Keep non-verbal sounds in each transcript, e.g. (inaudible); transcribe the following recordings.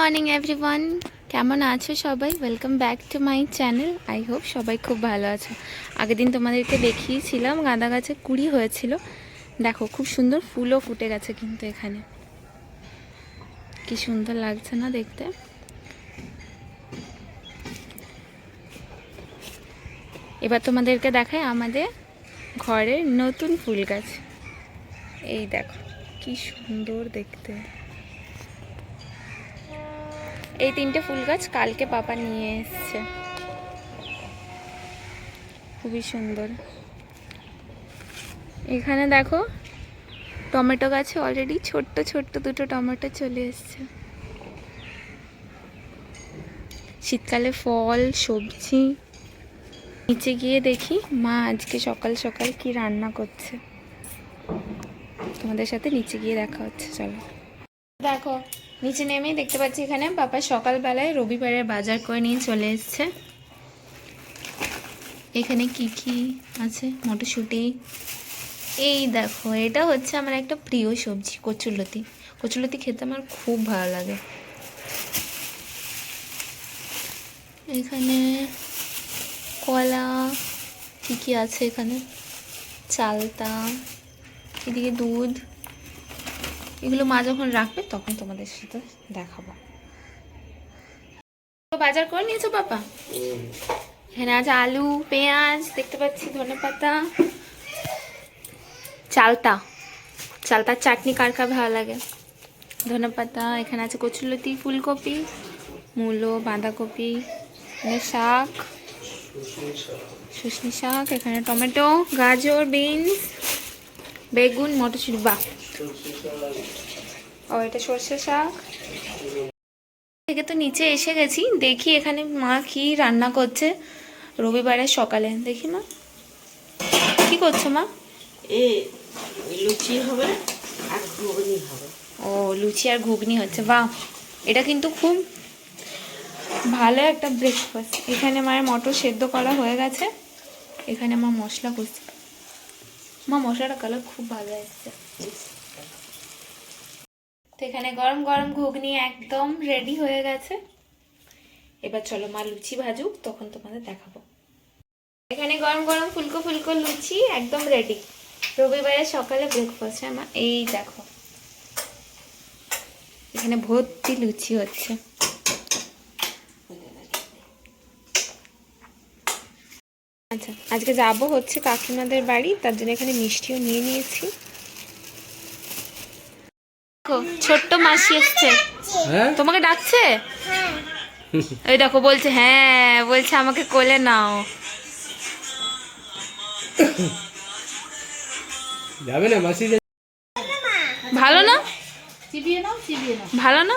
Morning, everyone. কেমন আছো সবাই? Welcome back to my channel I hope সবাই খুব ভালো আছো। আগের দিন তোমাদেরকে দেখিয়েছিলাম, গাঁদা গাছে কুড়ি হয়েছিল। দেখো, খুব সুন্দর ফুলও ফুটে গেছে কিন্তু এখানে। কি সুন্দর লাগছে না দেখতে? এবার তোমাদেরকে দেখায় আমাদের ঘরের নতুন ফুল গাছ। এই দেখো, কি সুন্দর দেখতে। এই তিনটে ফুল গাছ কালকে পাপা নিয়ে এসছে। খুবই সুন্দর। এখানে দেখো টমেটো গাছে অলরেডি ছোট্ট ছোট্ট দুটো টমেটো চলে এসছে। শীতকালে ফল, সবজি। নিচে গিয়ে দেখি মা আজকে সকাল সকাল কি রান্না করছে। তোমাদের সাথে নিচে গিয়ে দেখা হচ্ছে, চলো। দেখো নিচে নেমেই দেখতে পাচ্ছি এখানে পাপা সকালবেলায় রবিবারের বাজার করে নিয়ে চলে এসছে। এখানে কি কি আছে? মটরশুঁটি। এই দেখো, এটা হচ্ছে আমার একটা প্রিয় সবজি, কচুরলতি। কচুরলতি খেতে আমার খুব ভালো লাগে। এখানে কলা, কি কি আছে এখানে? চালতা, এদিকে দুধ। এগুলো মা যখন রাখবে তখন তোমাদের সাথে দেখাবো। বাজার করে নিয়েছো বাবা এখানে আছে আলু পেঁয়াজ দেখতে পাচ্ছি ধনে পাতা চালতা। চালতার চাটনি কার কার ভালো লাগে? ধনে পাতা এখানে আছে কচুলতি ফুলকপি মূলো বাঁধাকপি এখানে শাক শুশনি শাক এখানে টমেটো গাজর বিনস। বেগুন মটরশুঁটি বাহ। ও এটা সর্ষে শাক। থেকে তো নিচে এসে গেছি দেখি এখানে মা কি রান্না করছে রবিবারের সকালে। দেখি মা। কি করছ মা? এ লুচি হবে আর ঘুগনি হবে। ও লুচি আর ঘুগনি হচ্ছে বাহ। এটা কিন্তু খুব ভালো একটা ব্রেকফাস্ট এখানে মায়ের মটর সেদ্ধ করা হয়ে গেছে। এখানে মা মশলা করছে মা মশলাটা কালার খুব ভালো এসছে তো এখানে গরম গরম ঘুগনি একদম রেডি হয়ে গেছে। এবার চলো মা লুচি ভাজুক, তখন তোমাদের দেখাবো। এখানে গরম গরম ফুলকো ফুলকো লুচি একদম রেডি রবিবারে সকালে ব্রেকফাস্ট মা, এই দেখো। এখানে ভর্তি লুচি হচ্ছে। আচ্ছা আজকে যাব হচ্ছে কাকিমাদের বাড়ি তার জন্য এখানে মিষ্টিও নিয়ে নিয়েছি। ছোট্ট মাসি এসছে। হ্যাঁ? তোমাকে ডাকছে? (laughs) এই দেখো বলছে হ্যাঁ বলছে আমাকে কোলে নাও। যাবে না মাসি? ভালো না? ভালো না?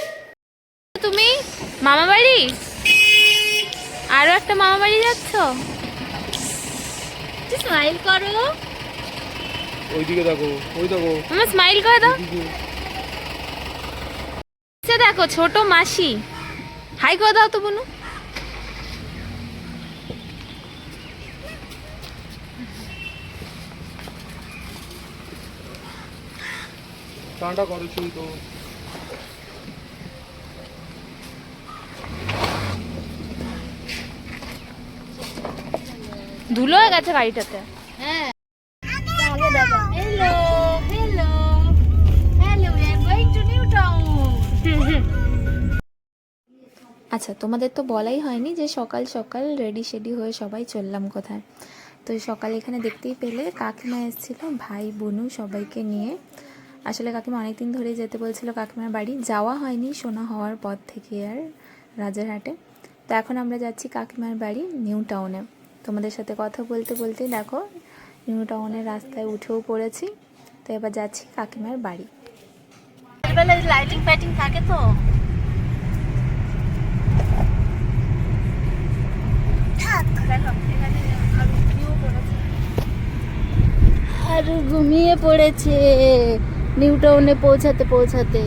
তুমি? মামা বাড়ি? আরও একটা মামা বাড়ি যাচ্ছ? স্মাইল করো। ওইদিকে দেখো ওই দেখো। মামা স্মাইল করে দাও। দেখো ছোট মাসি। হাই করে দাও তো বনু। টাটা করেছি তো। ধুলো হয়ে গেছে গাড়িটাতে। হ্যাঁ। Hello hello hello going to New Town আচ্ছা তোমাদের তো বলাই হয়নি যে সকাল সকাল রেডি শেডি হয়ে সবাই চললাম কোথায়। তো সকালে এখানে দেখতেই পেলে কাকিমা এসেছিল ভাই বোনু সবাইকে নিয়ে। আসলে কাকিমা অনেকদিন ধরেই যেতে বলছিল কাকিমার বাড়ি। যাওয়া হয়নি শোনা হওয়ার পর থেকে আর রাজারহাটে। তো এখন আমরা যাচ্ছি কাকিমার বাড়ি নিউ টাউনে তোমাদের সাথে কথা বলতে বলতে দেখো নিউ টাউনের রাস্তায় উঠেও পড়েছি তো এবার যাচ্ছি কাকিমার বাড়ি। লাইটিং ফাইটিং থাকে তো। আর ঘুমিয়ে পড়েছে। নিউ টাউনে পৌঁছাতে পৌঁছাতে।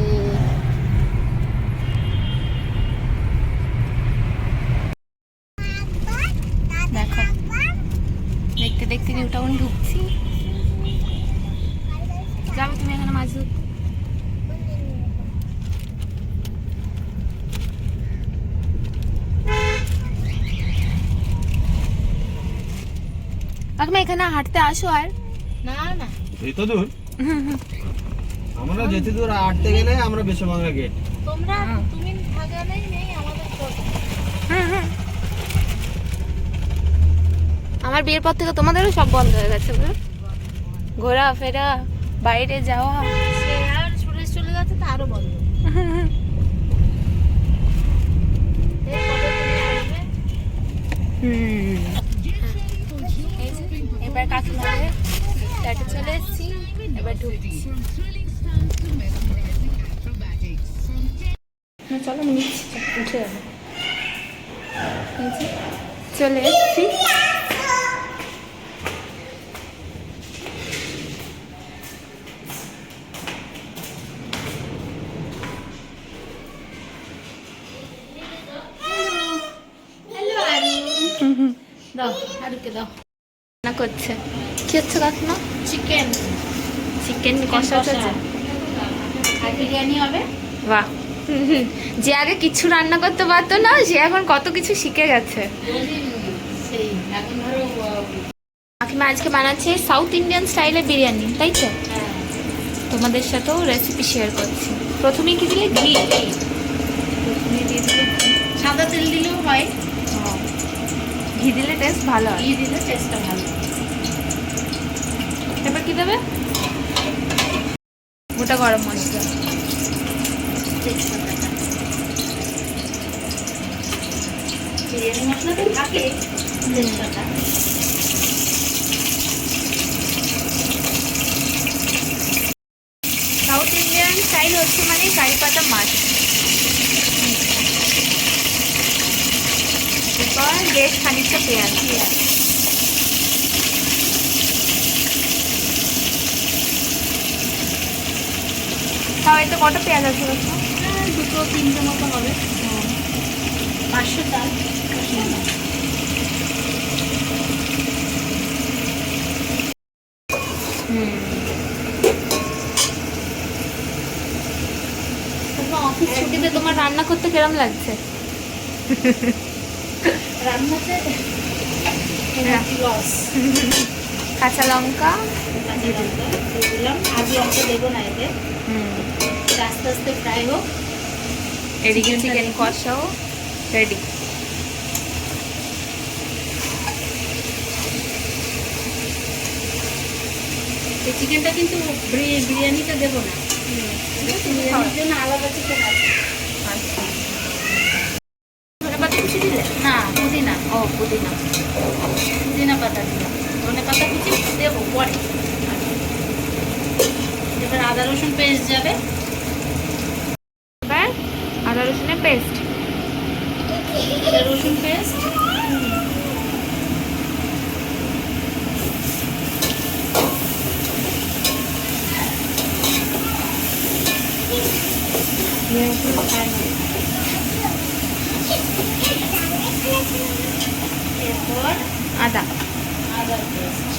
মাছ ধরতে কাকিমা এখানে হাঁটতে আসো আর। না না। এই তো দূর। আমরা যেতে দূর আটতে গেলে আমরা বেশি বাংলা গেট তোমরা তুমি থাকালেই নেই আমাদের তো আমার বিয়ের পর থেকে তোমাদেরও সব বন্ধ হয়ে গেছে ঘোরা ফেরা। বাইরে যাওয়া। সে আর সুরেশ চলে যাচ্ছে তা আরও বন্ধ। এবার কাকিমাদের ফ্ল্যাটে চলে এসেছি এবার ঢুকছি। চলো আমি নিচ্ছি উঠে যাব। চলে এসেছি। দাও আরুকে দাও। রান্না করছে। কি হচ্ছে কাকিমা চিকেন চিকেন কষা চলছে আর বিরিয়ানি হবে? বাহ। যে আগে কিছু রান্না করতে পারতো না সে এখন কত কিছু শিখে গেছে। কাকিমা আজকে বানাচ্ছে সাউথ ইন্ডিয়ান স্টাইলের বিরিয়ানি তাই তো? হ্যাঁ। তোমাদের সাথেও রেসিপি শেয়ার করছি। প্রথমে কি দিলে ঘি? দিয়ে দিলে ঘি। সাদা তেল দিলেও হয়। ঘি দিলে টেস্ট ভালো হয়। ঘি দিলে টেস্টটা ভালো। এবার কি দেবে? গোটা গরম মশলা। বিরিয়ানি মশলাতে থাকে তেজপাতা সাউথ ইন্ডিয়ান স্টাইল হচ্ছে মানে কারি পাতা মাছ এরপর বেশ খানিকটা পেঁয়াজ তাও এতে কত পেঁয়াজ আছে হ্যাঁ, দুটো তিনটে মতো হবে। পাঁচশো চাল অফিস ছুটিতে তোমার রান্না করতে কিরম লাগছে? (laughs) রান্নাতে লস কাঁচা লঙ্কা। কাঁচা লঙ্কা দিলাম। আর লঙ্কা দেবো না এতে। আস্তে আস্তে ফ্রাই হোক। এদিকে চিকেন। কষাও। রেডি এই চিকেনটা কিন্তু বিরি- বিরিয়ানিতে দেবো না। বিরিয়ানির জন্য আলাদা চিকেন আছে ধনে পাতা কুচি দিলে না পুদিনা পুদিনা পাতা দিলাম। ধনে পাতা কুচি দেবো পরে এবার আদা রসুন পেস্ট যাবে। এবার আদা রসুনের পেস্ট আদা রসুন পেস্ট এরপর আদা। আদা পেস্ট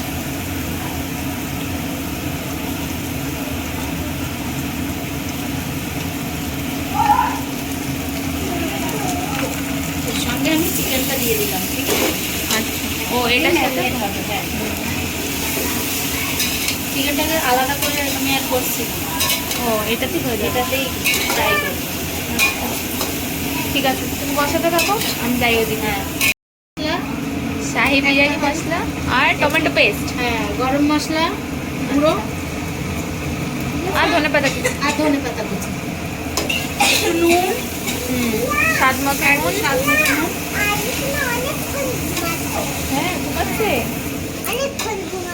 সঙ্গে আমি চিকেনটা দিয়ে দিলাম ঠিক আছে? আচ্ছা। ও হ্যাঁ। চিকেনটাকে আলাদা করে আমি আর করছি ও এটাতেই হয়ে যাবে। এটাতেই করব। ঠিক আছে তুমি বসাতে থাকো আমি যাই ওদিকে হ্যাঁ। শাহি বিরিয়ানি মশলা আর টমেটো পেস্ট। হ্যাঁ গরম মশলা গুঁড়ো। আর ধনে পাতা আর ধনে পাতা নুন। স্বাদ মতো একটু স্বাদ মতো নুন। হ্যাঁ ঘুমাচ্ছে।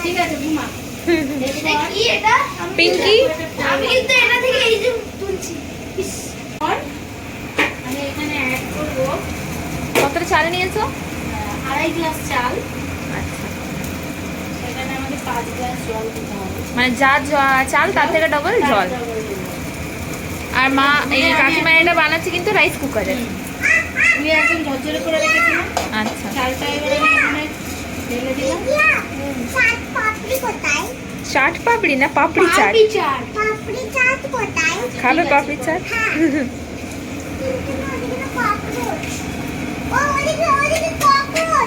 ঠিক আছে ঘুমা। পিঙ্কি? আমি কিন্তু এটা থেকে এই যে তুলছি। এখানে কতটা চাল নিয়েছো? আড়াই গ্লাস চাল। আচ্ছা। সেখানে আমাকে পাঁচ গ্লাস জল দিতে হবে। মানে যা চাল তার থেকে ডবল জল। আর মা এই কাকিমা এটা বানাচ্ছে কিন্তু রাইস কুকারে আমি একদম ঝরঝরে করে রেখেছিলাম। আচ্ছা। চালটা এবারে আমি ঢেলে দিলাম। চাট পাপড়ি কোথায় চাট পাপড়ি না পাপড়ি চাট? চাট পাপড়ি চাট। কোথায় খাবে পাপড়ি চাট? হ্যাঁ। (laughs)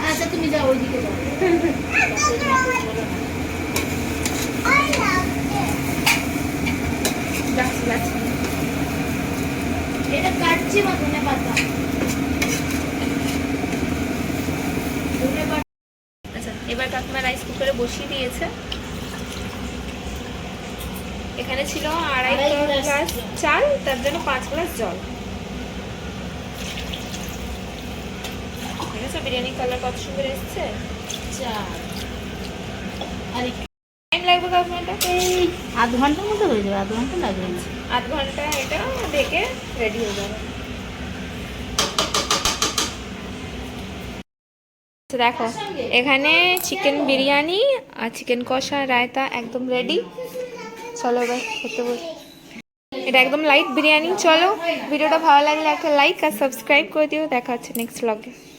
আচ্ছা তুমি যাও ওইদিকে যাও। এটা কাটছি বা ধনে পাতা? আচ্ছা এবার কাকিমা রাইস কুকারে বসিয়ে দিয়েছে। এখানে ছিল আড়াই গ্লাস। চাল তার জন্য পাঁচ গ্লাস জল। বিরিয়ানি কালার কত সুন্দর এসছে? চার। আর টাইম লাগবে এই আধ ঘণ্টার মতো হয়ে যাবে আধ ঘণ্টা লাগবে। আধ ঘণ্টা এটা ঢেকে রেডি হয়ে যাবে। দেখো এখানে চিকেন বিরিয়ানি আর চিকেন কষা রায়তা একদম রেডি চলো এবার খেতে এটা একদম লাইট বিরিয়ানি চলো। ভিডিওটা ভালো লাগলে একটা লাইক আর সাবস্ক্রাইব করে দিও। দেখা হচ্ছে নেক্সট ব্লগে